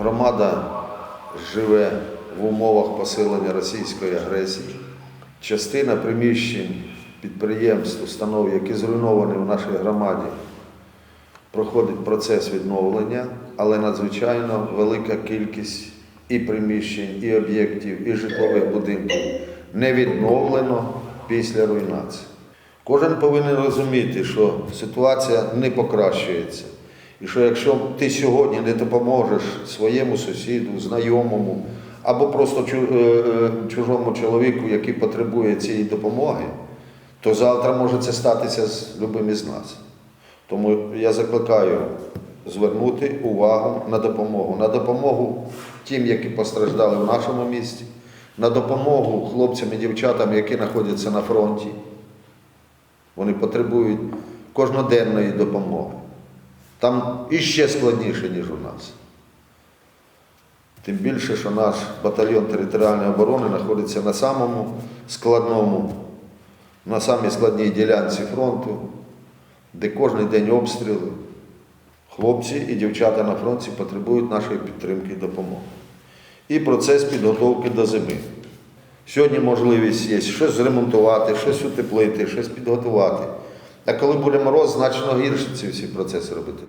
Громада живе в умовах посилення російської агресії. Частина приміщень підприємств, установ, які зруйновані в нашій громаді, проходить процес відновлення, але надзвичайно велика кількість і приміщень, і об'єктів, і житлових будинків не відновлено після руйнації. Кожен повинен розуміти, що ситуація не покращується. І що якщо ти сьогодні не допоможеш своєму сусіду, знайомому або просто е, е, чужому чоловіку, який потребує цієї допомоги, то завтра може це статися з любим із нас. Тому я закликаю звернути увагу на допомогу, на допомогу тим, які постраждали в нашому місті, на допомогу хлопцям і дівчатам, які знаходяться на фронті. Вони потребують кожноденної допомоги. Там іще складніше, ніж у нас. Тим більше, що наш батальйон територіальної оборони знаходиться на самому складному, на самій складній ділянці фронту, де кожен день обстріли. Хлопці і дівчата на фронті потребують нашої підтримки і допомоги. І процес підготовки до зими. Сьогодні можливість є щось зремонтувати, щось утеплити, щось підготувати. А коли буде мороз, значно гірше ці всі процеси робити.